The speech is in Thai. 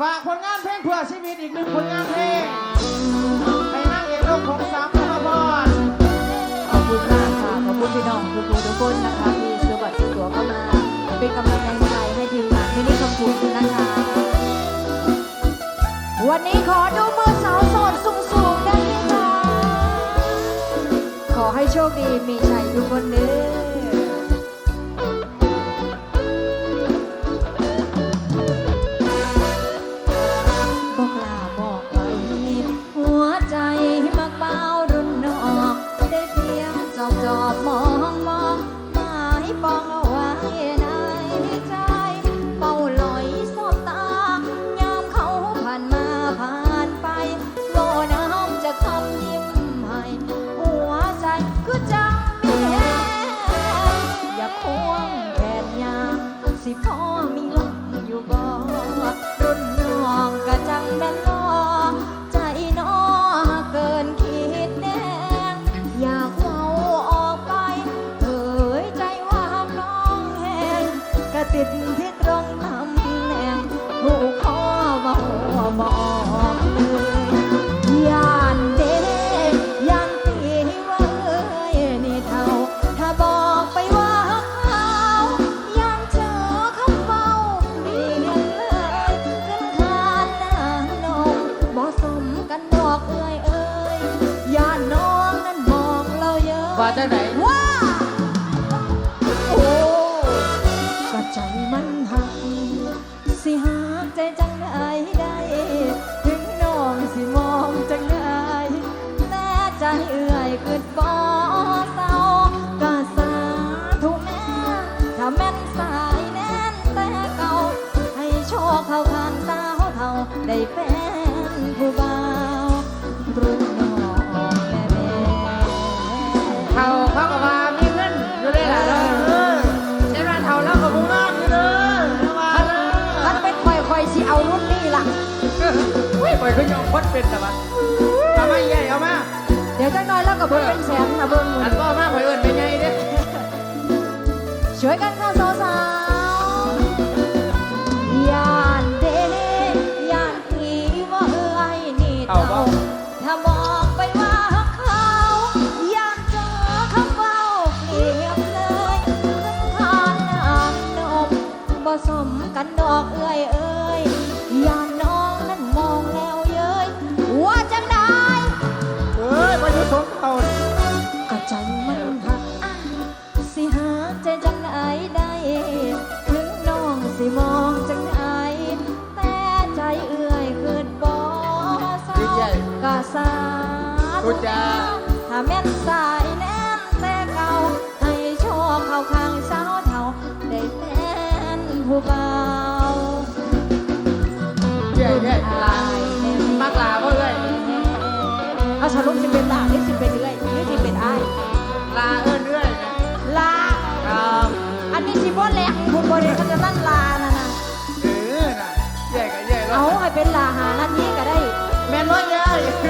ฝากผลงานเพลงเพื่อชีวิตอีกหนึ่งผลงานเพลงให้นั่งเอกลูกของสามพระพรขอบคุณมากค่ะ ขอบคุณพี่น้องทุกคนทุกคนนะคะที่ซื้อบัตรซื้อตั๋วเข้ามาเป็นกำลังใจให้ทีมงานที่นี่ขอบคุณนะคะ วันนี้ขอดูมือสาวโสดสูงๆได้ไหมคะ ขอให้โชคดีมีชัยทุกคนเด้อ จะไหนว้าโอ้กะใจมันหักสิหักใจจังไดได้ ถึงน้องสิมองจังไดแต่ใจเอื่อยเกิดบ่เศร้าก็สาธุแม่ถ้าแม่นสายแน่นแต่เก่าให้โชคเข้าข้างสาวเท่าได้แฟน ยปล่อยเขายอมคนเป็นแต่ว่าเอามาใหญ่เอามาเดี๋ยวจังน้อยแล้วก็เบิ่งเป็นแสนนะเบิ่งอันก็เอามาปล่อยเอิญไปใหญ่เด้อช่วยกันค่ะสาวๆย่านเด้ย่านที่ว่าเอ้ยนี่เท่าถ้า ธุถ้าแม่นสายแน่นแต่เก่า ให้โชคเข้าข้างสาวเท่า ได้แฟนผู้เบาเย้เย้ลามักลาบ่เอ้ยเอาสรุปสิเป็นลาหรือสิเป็นเอื่อยหรือสิเป็นอ้ายลาเอิญเอ้ยลาครับอันนี้สิบ่แหลกคุณบ่ได้เขาจะนั่นลานะนะเออน่ะเย้ก็เย้ก็เอาให้เป็นลาหานาทีก็ได้ แม่นบ่เย้เย้ตัวน่ะ